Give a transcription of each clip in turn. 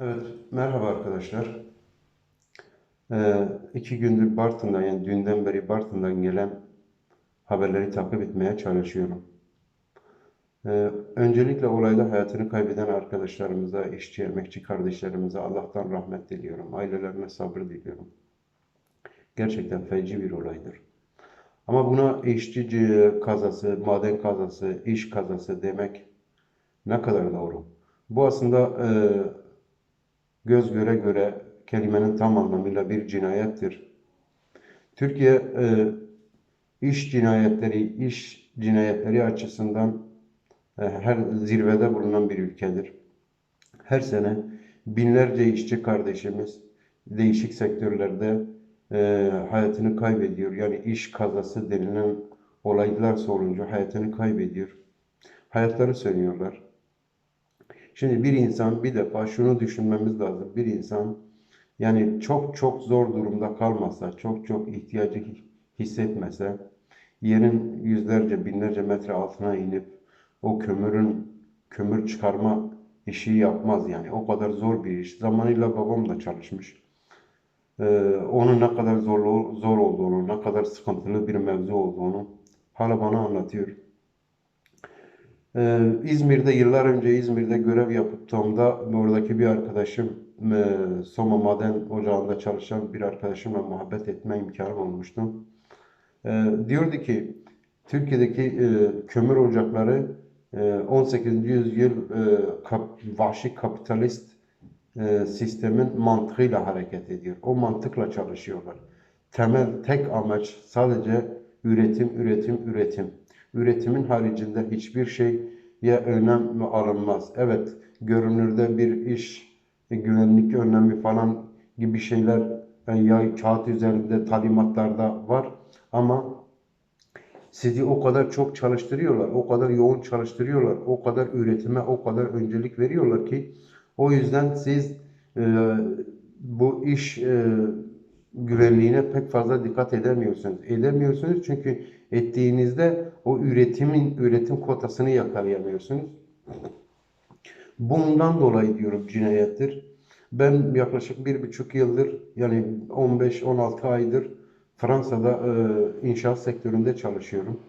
Evet, merhaba arkadaşlar. Ee, iki gündür Bartın'dan, yani dünden beri Bartın'dan gelen haberleri takip etmeye çalışıyorum. Ee, öncelikle olayda hayatını kaybeden arkadaşlarımıza, işçi, emekçi kardeşlerimize Allah'tan rahmet diliyorum. Ailelerine sabır diliyorum. Gerçekten feci bir olaydır. Ama buna işçi kazası, maden kazası, iş kazası demek ne kadar doğru? Bu aslında e, göz göre göre kelimenin tam anlamıyla bir cinayettir. Türkiye e, iş cinayetleri, iş cinayetleri açısından e, her zirvede bulunan bir ülkedir. Her sene binlerce işçi kardeşimiz değişik sektörlerde e, hayatını kaybediyor. Yani iş kazası denilen olaylar sonucu hayatını kaybediyor. Hayatları sönüyorlar. Şimdi bir insan bir defa şunu düşünmemiz lazım. Bir insan yani çok çok zor durumda kalmasa, çok çok ihtiyacı hissetmese, yerin yüzlerce, binlerce metre altına inip o kömürün kömür çıkarma işi yapmaz yani. O kadar zor bir iş. Zamanıyla babam da çalışmış. Ee, onun ne kadar zor, zor olduğunu, ne kadar sıkıntılı bir mevzu olduğunu hala bana anlatıyor. Ee, İzmir'de yıllar önce İzmir'de görev yaptığımda oradaki bir arkadaşım e, Soma Maden Ocağı'nda çalışan bir arkadaşımla muhabbet etme imkanım olmuştu. Ee, diyordu ki Türkiye'deki e, kömür ocakları e, 18. yüzyıl e, kap, vahşi kapitalist e, sistemin mantığıyla hareket ediyor. O mantıkla çalışıyorlar. Temel tek amaç sadece üretim, üretim, üretim. Üretimin haricinde hiçbir şeye önem alınmaz. Evet, görünürde bir iş e, güvenlik önlemi falan gibi şeyler e, ya kağıt üzerinde talimatlarda var ama sizi o kadar çok çalıştırıyorlar, o kadar yoğun çalıştırıyorlar, o kadar üretime o kadar öncelik veriyorlar ki o yüzden siz e, bu iş e, güvenliğine pek fazla dikkat edemiyorsunuz. Edemiyorsunuz çünkü ettiğinizde o üretimin üretim kotasını yakalayamıyorsunuz. Bundan dolayı diyorum cinayettir. Ben yaklaşık bir buçuk yıldır yani 15-16 aydır Fransa'da e, inşaat sektöründe çalışıyorum.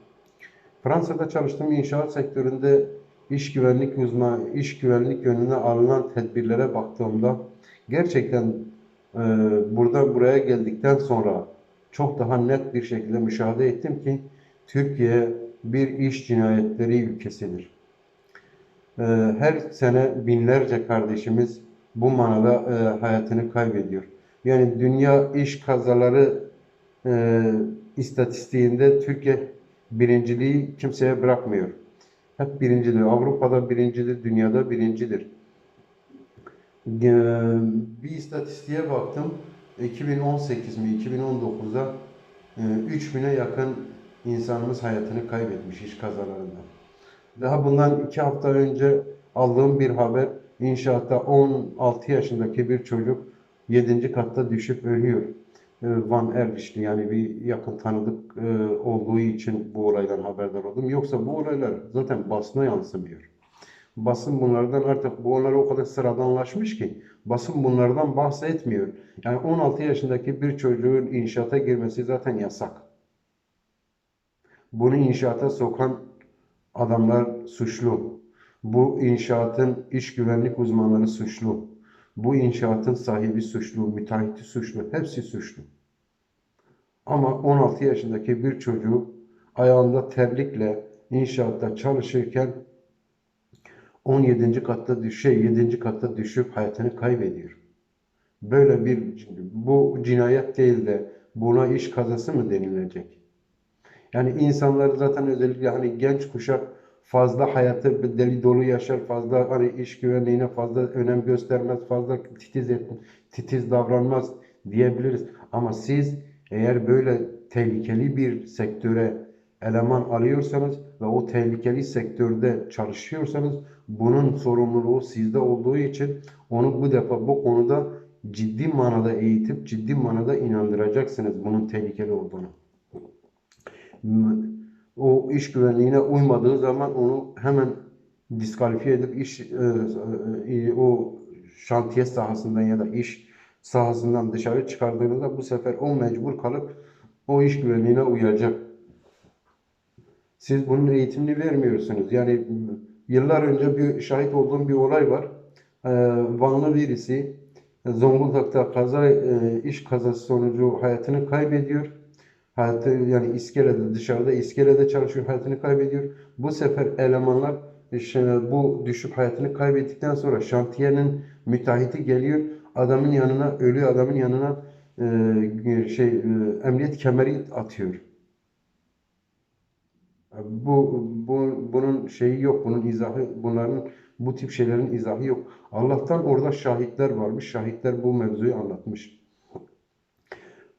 Fransa'da çalıştığım inşaat sektöründe iş güvenlik uzmanı, iş güvenlik yönüne alınan tedbirlere baktığımda gerçekten e, burada buraya geldikten sonra çok daha net bir şekilde müşahede ettim ki Türkiye bir iş cinayetleri ülkesidir. E, her sene binlerce kardeşimiz bu manada e, hayatını kaybediyor. Yani dünya iş kazaları e, istatistiğinde Türkiye birinciliği kimseye bırakmıyor. Hep birincidir. Avrupa'da birincidir, dünyada birincidir. Bir istatistiğe baktım. 2018 mi 2019'da 3000'e yakın insanımız hayatını kaybetmiş iş kazalarında. Daha bundan iki hafta önce aldığım bir haber inşaatta 16 yaşındaki bir çocuk 7. katta düşüp ölüyor. Ee, Van Erlişli yani bir yakın tanıdık e, olduğu için bu olaydan haberdar oldum. Yoksa bu olaylar zaten basına yansımıyor. Basın bunlardan artık bu olaylar o kadar sıradanlaşmış ki basın bunlardan bahsetmiyor. Yani 16 yaşındaki bir çocuğun inşaata girmesi zaten yasak. Bunu inşaata sokan adamlar suçlu. Bu inşaatın iş güvenlik uzmanları suçlu. Bu inşaatın sahibi suçlu, müteahhiti suçlu, hepsi suçlu. Ama 16 yaşındaki bir çocuğu ayağında terlikle inşaatta çalışırken 17. katta düş, şey 7. katta düşüp hayatını kaybediyor. Böyle bir bu cinayet değil de buna iş kazası mı denilecek? Yani insanlar zaten özellikle hani genç kuşak fazla hayatı deli dolu yaşar, fazla hani iş güvenliğine fazla önem göstermez, fazla titiz et, titiz davranmaz diyebiliriz. Ama siz eğer böyle tehlikeli bir sektöre eleman alıyorsanız ve o tehlikeli sektörde çalışıyorsanız bunun sorumluluğu sizde olduğu için onu bu defa bu konuda ciddi manada eğitip ciddi manada inandıracaksınız bunun tehlikeli olduğunu o iş güvenliğine uymadığı zaman onu hemen diskalifiye edip iş e, e, o şantiye sahasından ya da iş sahasından dışarı çıkardığınızda bu sefer o mecbur kalıp o iş güvenliğine uyacak. Siz bunun eğitimini vermiyorsunuz. Yani yıllar önce bir şahit olduğum bir olay var. Ee, Vanlı birisi Zonguldak'ta kaza e, iş kazası sonucu hayatını kaybediyor. Hayatı yani iskelede dışarıda iskelede çalışıyor hayatını kaybediyor. Bu sefer elemanlar bu düşüp hayatını kaybettikten sonra şantiyenin müteahhiti geliyor. Adamın yanına ölü adamın yanına e, şey e, emniyet kemeri atıyor. Bu, bu bunun şeyi yok. Bunun izahı bunların bu tip şeylerin izahı yok. Allah'tan orada şahitler varmış. Şahitler bu mevzuyu anlatmış.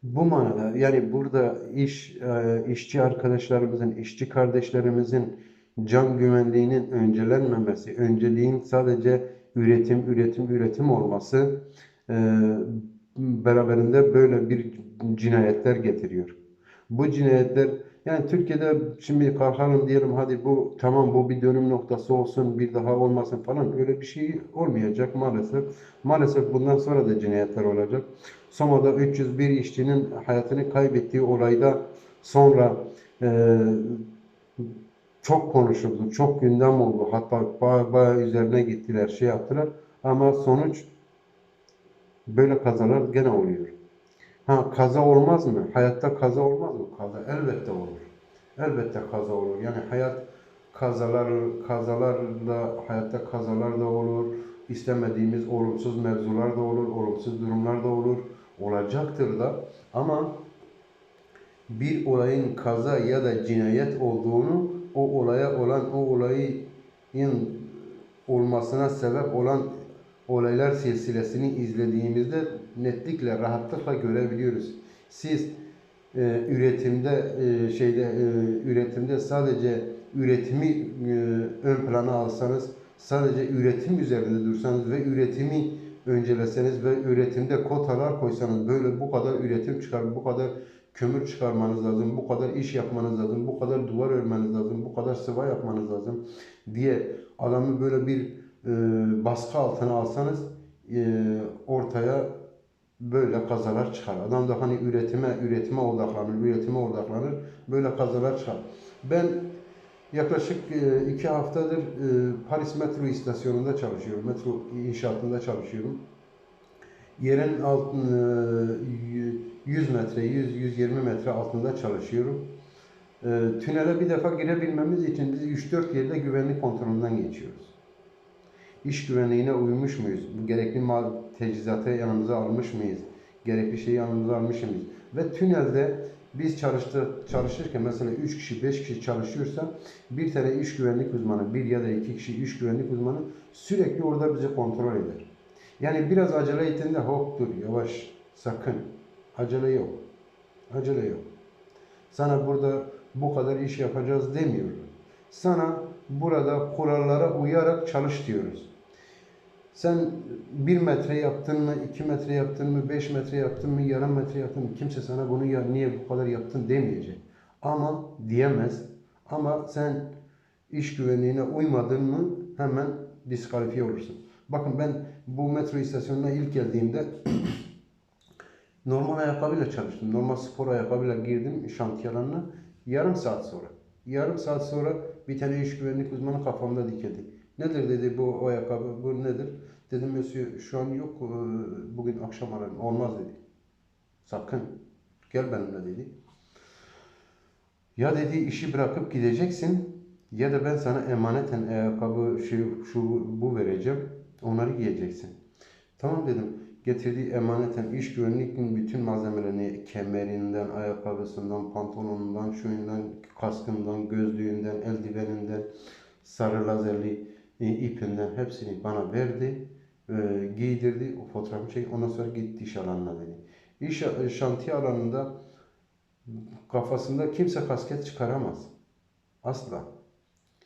Bu manada yani burada iş e, işçi arkadaşlarımızın, işçi kardeşlerimizin can güvenliğinin öncelenmemesi, önceliğin sadece üretim, üretim, üretim olması e, beraberinde böyle bir cinayetler getiriyor. Bu cinayetler yani Türkiye'de şimdi kalkalım diyelim hadi bu tamam bu bir dönüm noktası olsun bir daha olmasın falan öyle bir şey olmayacak maalesef. Maalesef bundan sonra da cinayetler olacak. Soma'da 301 işçinin hayatını kaybettiği olayda sonra e, çok konuşuldu, çok gündem oldu. Hatta bayağı, bayağı üzerine gittiler, şey yaptılar. Ama sonuç böyle kazalar gene oluyor. Ha kaza olmaz mı? Hayatta kaza olmaz mı? Kaza elbette olur. Elbette kaza olur. Yani hayat kazalar kazalarla hayatta kazalar da olur. İstemediğimiz olumsuz mevzular da olur, olumsuz durumlar da olur. Olacaktır da ama bir olayın kaza ya da cinayet olduğunu o olaya olan o olayın olmasına sebep olan olaylar silsilesini izlediğimizde netlikle, rahatlıkla görebiliyoruz. Siz e, üretimde e, şeyde e, üretimde sadece üretimi e, ön plana alsanız, sadece üretim üzerinde dursanız ve üretimi önceleseniz ve üretimde kotalar koysanız böyle bu kadar üretim çıkar, bu kadar kömür çıkarmanız lazım, bu kadar iş yapmanız lazım, bu kadar duvar örmeniz lazım, bu kadar sıva yapmanız lazım diye adamı böyle bir e, baskı altına alsanız e, ortaya böyle kazalar çıkar. Adam da hani üretime, üretime odaklanır, üretime odaklanır, böyle kazalar çıkar. Ben yaklaşık e, iki haftadır e, Paris metro istasyonunda çalışıyorum, metro inşaatında çalışıyorum. Yerin altın e, 100 metre, 100-120 metre altında çalışıyorum. Tünele bir defa girebilmemiz için biz 3-4 yerde güvenlik kontrolünden geçiyoruz. İş güvenliğine uymuş muyuz? Bu gerekli mal teçhizatı yanımıza almış mıyız? Gerekli şeyi yanımıza almış mıyız? Ve tünelde biz çalıştı, çalışırken mesela 3 kişi 5 kişi çalışıyorsa bir tane iş güvenlik uzmanı bir ya da iki kişi iş güvenlik uzmanı sürekli orada bizi kontrol eder. Yani biraz acele ettiğinde hop dur yavaş sakın. Acele yok. Acele yok. Sana burada bu kadar iş yapacağız demiyorlar. Sana burada kurallara uyarak çalış diyoruz. Sen bir metre yaptın mı, iki metre yaptın mı, beş metre yaptın mı, yarım metre yaptın mı kimse sana bunu ya niye bu kadar yaptın demeyecek. Ama diyemez. Ama sen iş güvenliğine uymadın mı hemen diskalifiye olursun. Bakın ben bu metro istasyonuna ilk geldiğimde normal ayakkabıyla çalıştım. Normal spor ayakkabıyla girdim şantiye alanına. Yarım saat sonra. Yarım saat sonra bir tane iş güvenlik uzmanı kafamda dikildi. Nedir dedi bu ayakkabı, bu nedir? Dedim Monsieur şu an yok, e, bugün akşam ararım. Olmaz dedi. Sakın, gel benimle dedi. Ya dedi işi bırakıp gideceksin ya da ben sana emaneten ayakkabı şu, şu bu vereceğim. Onları giyeceksin. Tamam dedim. Getirdiği emaneten iş güvenliğinin bütün malzemelerini kemerinden, ayakkabısından, pantolonundan, şuyundan, kaskından, gözlüğünden, eldiveninden, sarı lazerli ipinden hepsini bana verdi. E, giydirdi. O fotoğrafı çekti. Ondan sonra gitti iş alanına dedi. İş e, şantiye alanında kafasında kimse kasket çıkaramaz. Asla.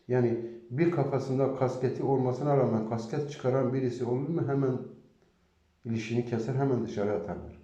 Yani bir kafasında kasketi olmasına rağmen kasket çıkaran birisi olur mu hemen ilişkini keser hemen dışarı atarlar.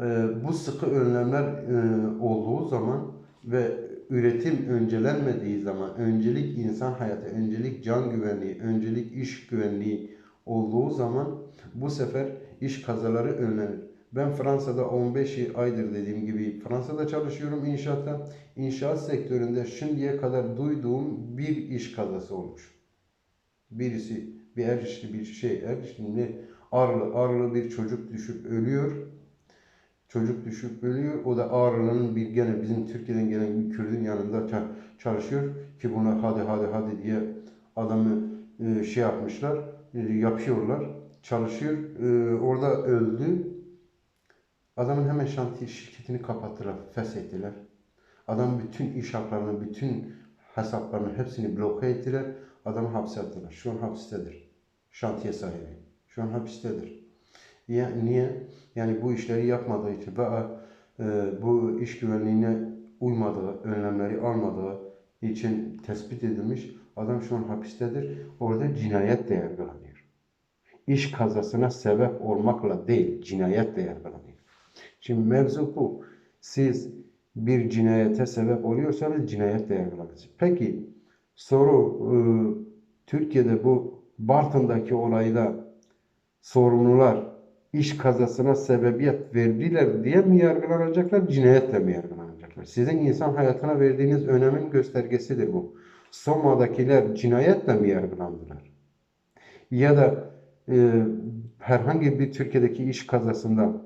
Ee, bu sıkı önlemler e, olduğu zaman ve üretim öncelenmediği zaman öncelik insan hayatı, öncelik can güvenliği, öncelik iş güvenliği olduğu zaman bu sefer iş kazaları önlenir. Ben Fransa'da 15 aydır dediğim gibi Fransa'da çalışıyorum inşaatta. İnşaat sektöründe şimdiye kadar duyduğum bir iş kazası olmuş. Birisi bir er işli bir şey, er işli ne? Arlı, arlı bir çocuk düşüp ölüyor. Çocuk düşüp ölüyor. O da Ağrı'nın bir gene bizim Türkiye'den gelen bir Kürdün yanında ça- çalışıyor ki buna hadi hadi hadi diye adamı e, şey yapmışlar, e, yapıyorlar, çalışıyor. E, orada öldü. Adamın hemen şantiye şirketini kapattılar, feshettiler. Adam bütün iş haklarını, bütün hesaplarını hepsini bloke ettiler. Adamı hapse attılar. Şu an hapistedir. Şantiye sahibi. Şu an hapistedir. Ya, niye? Yani bu işleri yapmadığı için ve e, bu iş güvenliğine uymadığı, önlemleri almadığı için tespit edilmiş. Adam şu an hapistedir. Orada cinayetle yargılanıyor. İş kazasına sebep olmakla değil, cinayetle yargılanıyor. Şimdi mevzu bu. Siz bir cinayete sebep oluyorsanız cinayetle yargılanırsınız. Peki soru e, Türkiye'de bu Bartın'daki olayda sorumlular iş kazasına sebebiyet verdiler diye mi yargılanacaklar, cinayetle mi yargılanacaklar? Sizin insan hayatına verdiğiniz önemin göstergesidir bu. Soma'dakiler cinayetle mi yargılandılar? Ya da e, herhangi bir Türkiye'deki iş kazasında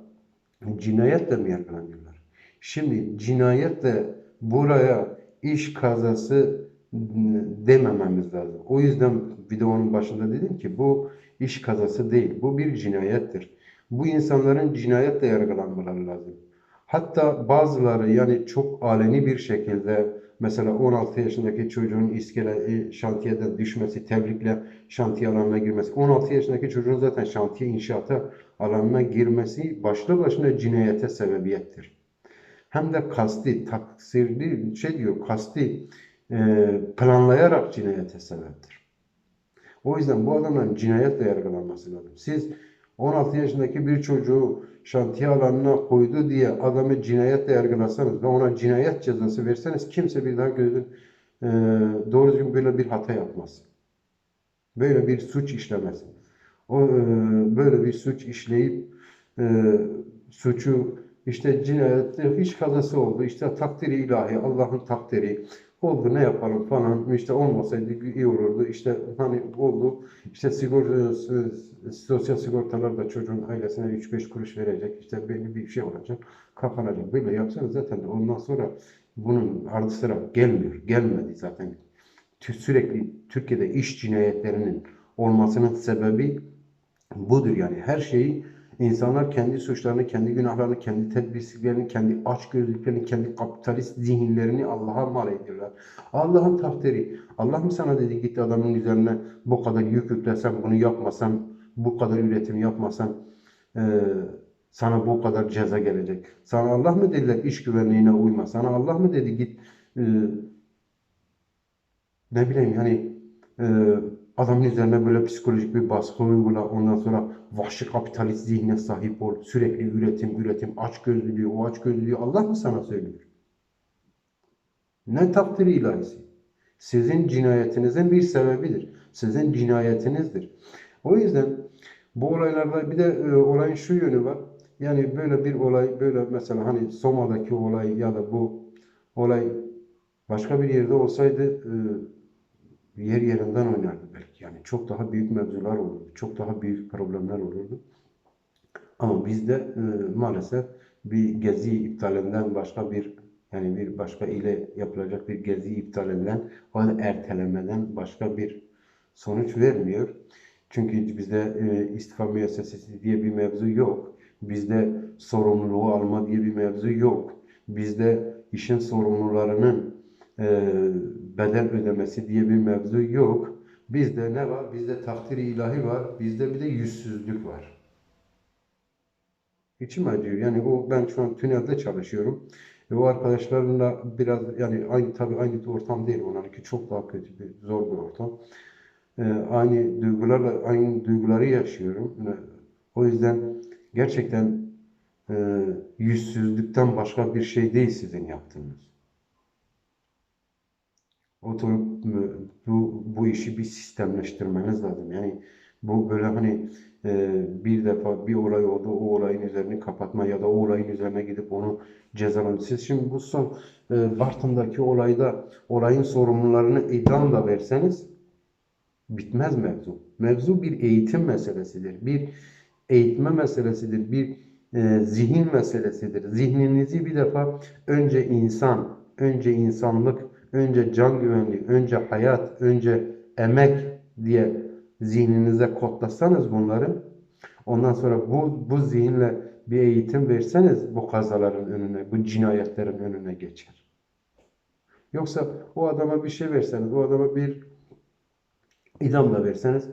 cinayetle mi yargılanıyorlar? Şimdi cinayetle buraya iş kazası demememiz lazım. O yüzden videonun başında dedim ki bu iş kazası değil. Bu bir cinayettir. Bu insanların cinayetle yargılanmaları lazım. Hatta bazıları yani çok aleni bir şekilde mesela 16 yaşındaki çocuğun iskele şantiyeden düşmesi, tebrikle şantiye alanına girmesi. 16 yaşındaki çocuğun zaten şantiye inşaata alanına girmesi başlı başına cinayete sebebiyettir. Hem de kasti, taksirli şey diyor, kasti e, planlayarak cinayete sebeptir. O yüzden bu adamların cinayetle yargılanması lazım. Siz 16 yaşındaki bir çocuğu şantiye alanına koydu diye adamı cinayetle yargılasanız ve ona cinayet cezası verseniz kimse bir daha gözün e, doğru düzgün böyle bir hata yapmaz. Böyle bir suç işlemez. O e, böyle bir suç işleyip e, suçu işte cinayette hiç kazası oldu. İşte takdiri ilahi, Allah'ın takdiri oldu ne yapalım falan. İşte olmasaydı iyi olurdu. İşte hani oldu. İşte sigorta, sosyal sigortalar da çocuğun ailesine 3-5 kuruş verecek. İşte belli bir şey olacak. Kapanacak. Böyle yapsanız zaten ondan sonra bunun ardı sıra gelmiyor. Gelmedi zaten. Sürekli Türkiye'de iş cinayetlerinin olmasının sebebi budur yani. Her şeyi insanlar kendi suçlarını, kendi günahlarını, kendi tedbirsizliklerini, kendi açgözlüklerini, kendi kapitalist zihinlerini Allah'a mal ediyorlar. Allah'ın takdiri. Allah mı sana dedi git adamın üzerine bu kadar yük yüklesen, bunu yapmasan, bu kadar üretim yapmasan e, sana bu kadar ceza gelecek. Sana Allah mı dediler iş güvenliğine uyma? Sana Allah mı dedi git e, ne bileyim yani e, adamın üzerine böyle psikolojik bir baskı uygula. Ondan sonra vahşi kapitalist zihne sahip ol. Sürekli üretim, üretim, açgözlülüğü, o açgözlülüğü Allah mı sana söylüyor? Ne takdiri ilahisi? Sizin cinayetinizin bir sebebidir. Sizin cinayetinizdir. O yüzden bu olaylarda bir de e, olayın şu yönü var. Yani böyle bir olay, böyle mesela hani Soma'daki olay ya da bu olay başka bir yerde olsaydı e, yer yerinden oynardı belki. Yani çok daha büyük mevzular olurdu. Çok daha büyük problemler olurdu. Ama bizde e, maalesef bir gezi iptalinden başka bir yani bir başka ile yapılacak bir gezi iptalinden o da ertelemeden başka bir sonuç vermiyor. Çünkü bizde e, istifa müessesesi diye bir mevzu yok. Bizde sorumluluğu alma diye bir mevzu yok. Bizde işin sorumlularının e, bedel ödemesi diye bir mevzu yok. Bizde ne var? Bizde takdiri ilahi var. Bizde bir de yüzsüzlük var. İçim acıyor. Yani o ben şu an tünelde çalışıyorum. Ve o arkadaşlarımla biraz yani aynı tabii aynı ortam değil onlarınki çok daha kötü bir zor bir ortam. Ee, aynı duygularla aynı duyguları yaşıyorum. Ee, O yüzden gerçekten e, yüzsüzlükten başka bir şey değil sizin yaptığınız. E, bu, bu işi bir sistemleştirmeniz lazım. Yani Bu böyle hani e, bir defa bir olay oldu, o olayın üzerini kapatma ya da o olayın üzerine gidip onu cezalandırma. Siz şimdi bu son e, Bartın'daki olayda olayın sorumlularını idamla verseniz bitmez mevzu. Mevzu bir eğitim meselesidir. Bir eğitme meselesidir. Bir e, zihin meselesidir. Zihninizi bir defa önce insan, önce insanlık, önce can güvenliği, önce hayat, önce emek diye zihninize kodlasanız bunları ondan sonra bu, bu zihinle bir eğitim verseniz bu kazaların önüne, bu cinayetlerin önüne geçer. Yoksa o adama bir şey verseniz, o adama bir idam da verseniz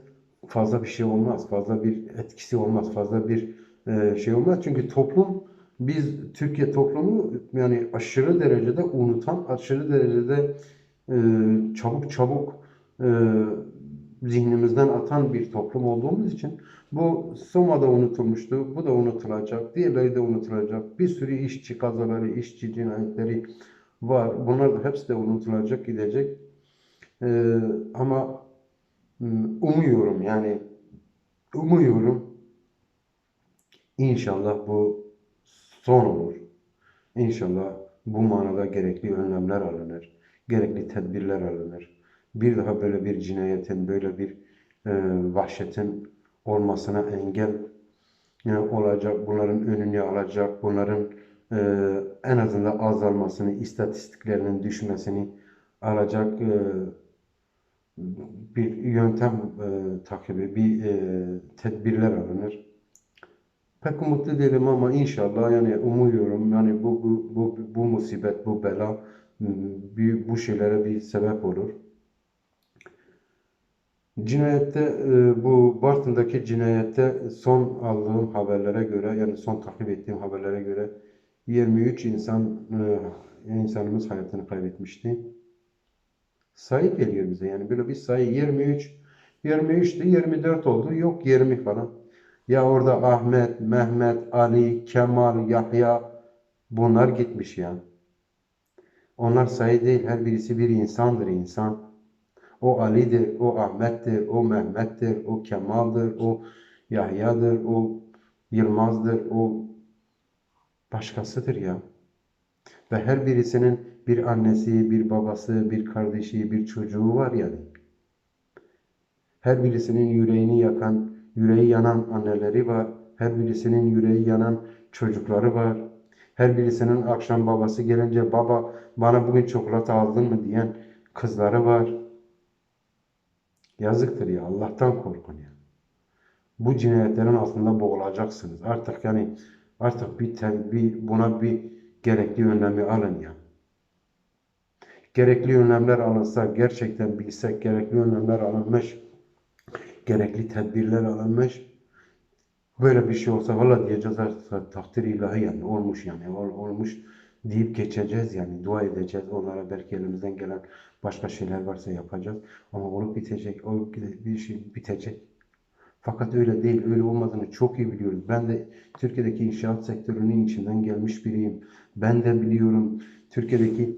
fazla bir şey olmaz. Fazla bir etkisi olmaz. Fazla bir e, şey olmaz. Çünkü toplum biz Türkiye toplumu yani aşırı derecede unutan, aşırı derecede e, çabuk çabuk e, zihnimizden atan bir toplum olduğumuz için bu Soma'da unutulmuştu. Bu da unutulacak. Diğerleri de unutulacak. Bir sürü işçi kazaları, işçi cinayetleri var. Bunlar da hepsi de unutulacak, gidecek. E, ama Umuyorum yani umuyorum inşallah bu son olur. İnşallah bu manada gerekli önlemler alınır. Gerekli tedbirler alınır. Bir daha böyle bir cinayetin, böyle bir e, vahşetin olmasına engel e, olacak. Bunların önünü alacak. Bunların e, en azından azalmasını, istatistiklerinin düşmesini alacak e, bir yöntem e, takibi, bir e, tedbirler alınır. Pek umutlu değilim ama inşallah yani umuyorum yani bu bu bu, bu musibet, bu bela bir, bu şeylere bir sebep olur. Cinayette e, bu Bartın'daki cinayette son aldığım haberlere göre yani son takip ettiğim haberlere göre 23 insan e, insanımız hayatını kaybetmişti sayı geliyor bize. Yani böyle bir sayı 23 23'tü 24 oldu. Yok 20 falan. Ya orada Ahmet, Mehmet, Ali, Kemal, Yahya bunlar gitmiş ya. Onlar sayı değil. Her birisi bir insandır insan. O Ali'dir, o Ahmet'tir, o Mehmet'tir, o Kemal'dir, o Yahya'dır, o Yılmaz'dır, o başkasıdır ya. Ve her birisinin bir annesi, bir babası, bir kardeşi, bir çocuğu var yani. Her birisinin yüreğini yakan, yüreği yanan anneleri var. Her birisinin yüreği yanan çocukları var. Her birisinin akşam babası gelince baba bana bugün çikolata aldın mı diyen kızları var. Yazıktır ya Allah'tan korkun ya. Bu cinayetlerin altında boğulacaksınız. Artık yani artık bir, bir buna bir gerekli önlemi alın ya gerekli önlemler alınsa, gerçekten bilsek, gerekli önlemler alınmış, gerekli tedbirler alınmış, böyle bir şey olsa valla diyeceğiz artık takdir ilahi yani olmuş yani ol, olmuş deyip geçeceğiz yani dua edeceğiz. Onlara belki elimizden gelen başka şeyler varsa yapacağız. Ama olup bitecek o bir şey bitecek. Fakat öyle değil öyle olmadığını çok iyi biliyoruz ben de Türkiye'deki inşaat sektörünün içinden gelmiş biriyim. Ben de biliyorum. Türkiye'deki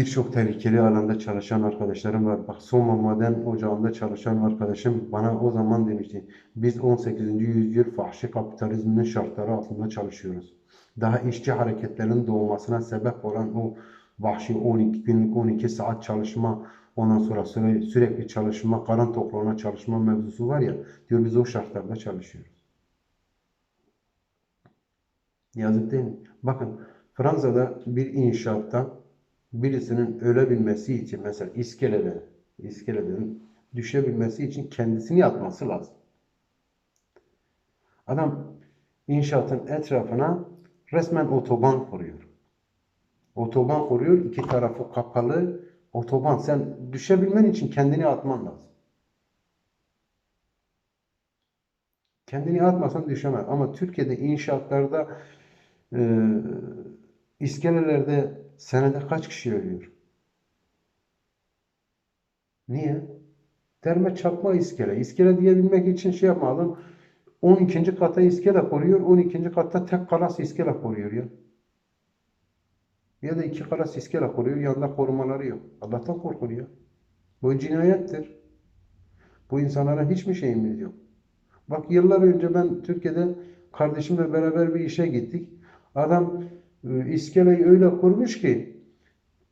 Birçok tehlikeli alanda çalışan arkadaşlarım var. Bak Soma Maden Ocağı'nda çalışan arkadaşım bana o zaman demişti. Biz 18. yüzyıl fahşi kapitalizmin şartları altında çalışıyoruz. Daha işçi hareketlerinin doğmasına sebep olan o vahşi 12 günlük 12 saat çalışma ondan sonra süre, sürekli çalışma, karın tokluğuna çalışma mevzusu var ya diyor biz o şartlarda çalışıyoruz. Yazık değil mi? Bakın Fransa'da bir inşaatta birisinin ölebilmesi için mesela iskelede iskeleden düşebilmesi için kendisini yatması lazım. Adam inşaatın etrafına resmen otoban koruyor. Otoban koruyor. iki tarafı kapalı. Otoban. Sen düşebilmen için kendini atman lazım. Kendini atmasan düşemez. Ama Türkiye'de inşaatlarda e, iskelelerde senede kaç kişi ölüyor? Niye? Derme çakma iskele. İskele diyebilmek için şey yapmadım. 12. kata iskele koruyor. 12. katta tek kalas iskele koruyor ya. Ya da iki kalas iskele koruyor. Yanında korumaları yok. Allah'tan korkun ya. Bu cinayettir. Bu insanlara hiçbir şeyimiz yok. Bak yıllar önce ben Türkiye'de kardeşimle beraber bir işe gittik. Adam iskeleyi öyle kurmuş ki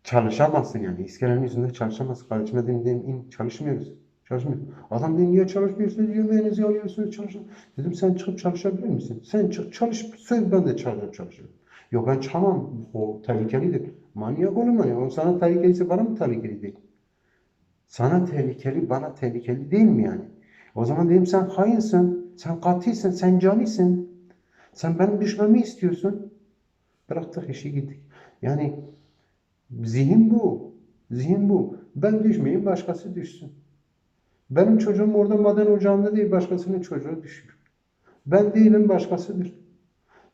çalışamazsın yani. İskelenin yüzünde çalışamazsın. Kardeşime dedim, dedim in çalışmıyoruz. Çalışmıyoruz. Adam dedi niye çalışmıyorsunuz? Yemeğinizi alıyorsunuz çalışın. Dedim sen çıkıp çalışabilir misin? Sen çık çalış. Söz ben de çalışırım çalışırım. Yok ben çıkamam. O tehlikelidir. Manyak olur manyak. O sana tehlikeliyse bana mı tehlikeli değil? Sana tehlikeli, bana tehlikeli değil mi yani? O zaman dedim sen hainsin, sen katilsin, sen canisin. Sen benim düşmemi istiyorsun. Bıraktık işi gittik. Yani zihin bu. Zihin bu. Ben düşmeyeyim başkası düşsün. Benim çocuğum orada maden ocağında değil başkasının çocuğu düşüyor. Ben değilim başkasıdır.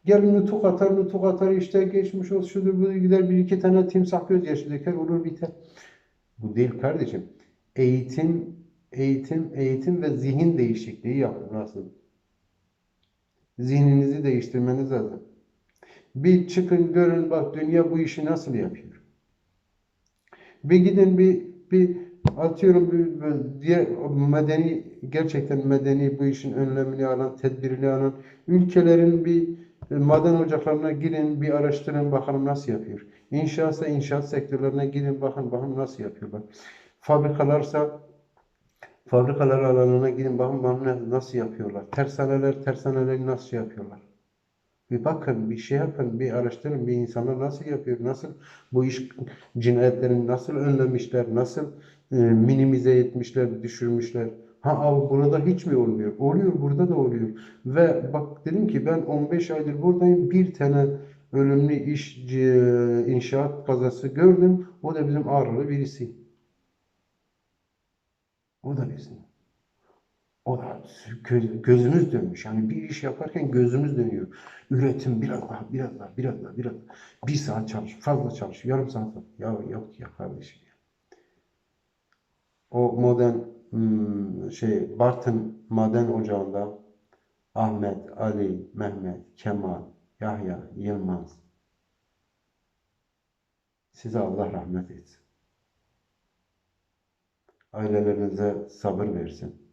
Gel nutuk atar nutuk atar işte geçmiş olsun şudur budur gider bir iki tane timsah gözyaşı döker olur biter. Bu değil kardeşim. Eğitim, eğitim, eğitim ve zihin değişikliği yapın nasıl? Zihninizi değiştirmeniz lazım. Bir çıkın görün bak dünya bu işi nasıl yapıyor. Bir gidin bir bir atıyorum bir, bir diğer medeni gerçekten medeni bu işin önlemini alan, tedbirini alan ülkelerin bir maden ocaklarına girin, bir araştırın bakalım nasıl yapıyor. İnşaatsa inşaat sektörlerine girin bakın bakın nasıl yapıyorlar. Fabrikalarsa fabrikalar alanına gidin bakın bakın nasıl yapıyorlar. Tersaneler tersaneleri nasıl yapıyorlar. Bir bakın, bir şey yapın, bir araştırın, bir insanlar nasıl yapıyor, nasıl bu iş cinayetlerini nasıl önlemişler, nasıl e, minimize etmişler, düşürmüşler. Ha abi burada hiç mi olmuyor? Oluyor, burada da oluyor. Ve bak dedim ki ben 15 aydır buradayım, bir tane ölümlü iş, e, inşaat kazası gördüm. O da bizim Ağrılı birisi. O da bizim. O göz- gözünüz dönmüş. Yani bir iş yaparken gözünüz dönüyor. Üretim biraz daha, biraz daha, biraz daha, biraz daha. Bir saat çalış, fazla çalış, yarım saat. Ya yok ya kardeşim ya. O modern hmm, şey Bartın maden ocağında Ahmet, Ali, Mehmet, Kemal, Yahya, Yılmaz. Size Allah rahmet etsin. Ailelerinize sabır versin.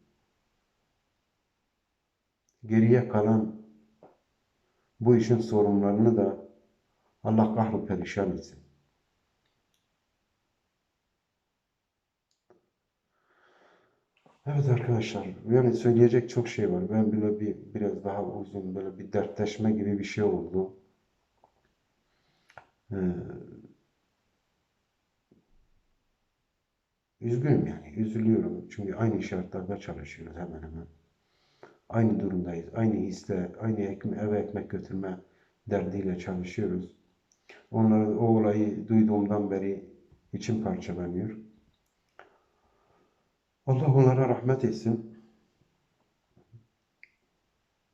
Geriye kalan bu işin sorunlarını da Allah kahru perişan etsin. Evet arkadaşlar, yani söyleyecek çok şey var. Ben böyle bir biraz daha uzun böyle bir dertleşme gibi bir şey oldu. Ee, üzgünüm yani, üzülüyorum. Çünkü aynı şartlarda çalışıyoruz hemen hemen. Aynı durumdayız. Aynı hisle, aynı ekme eve ekmek götürme derdiyle çalışıyoruz. Onları, o olayı duyduğumdan beri içim parçalanıyor. Allah onlara rahmet etsin.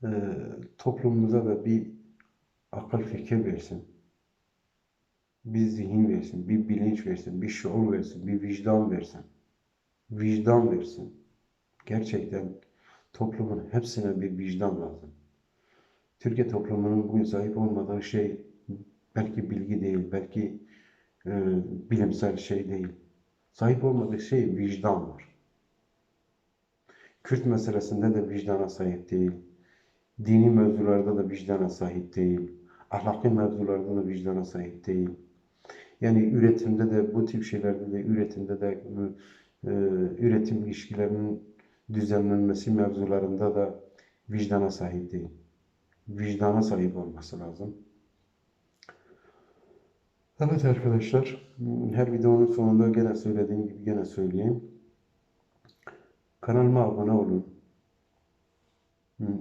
Ee, toplumumuza da bir akıl fikir versin. Bir zihin versin, bir bilinç versin, bir şuur versin, bir vicdan versin. Vicdan versin. Gerçekten toplumun hepsine bir vicdan lazım. Türkiye toplumunun bugün sahip olmadığı şey belki bilgi değil, belki e, bilimsel şey değil. Sahip olmadığı şey vicdan var. Kürt meselesinde de vicdana sahip değil. Dini mevzularda da vicdana sahip değil. Ahlaki mevzularda da vicdana sahip değil. Yani üretimde de bu tip şeylerde de üretimde de e, üretim ilişkilerinin düzenlenmesi mevzularında da vicdana sahip değil. Vicdana sahip olması lazım. Evet arkadaşlar, her videonun sonunda gene söylediğim gibi gene söyleyeyim. Kanalıma abone olun.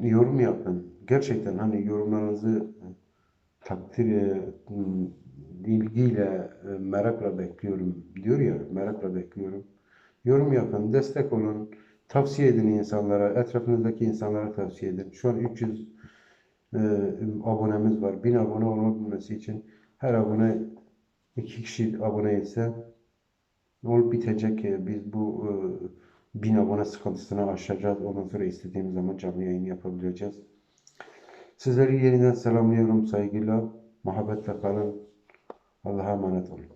Yorum yapın. Gerçekten hani yorumlarınızı takdir, e, ilgiyle, e, merakla bekliyorum diyor ya, merakla bekliyorum. Yorum yapın, destek olun, tavsiye edin insanlara, etrafınızdaki insanlara tavsiye edin. Şu an 300 e, abonemiz var. 1000 abone olabilmesi için her abone iki kişi abone etse olup bitecek. Biz bu e, 1000 abone sıkıntısını aşacağız. Ondan sonra istediğimiz zaman canlı yayın yapabileceğiz. Sizleri yeniden selamlıyorum saygıyla. Muhabbetle kalın. Allah'a emanet olun.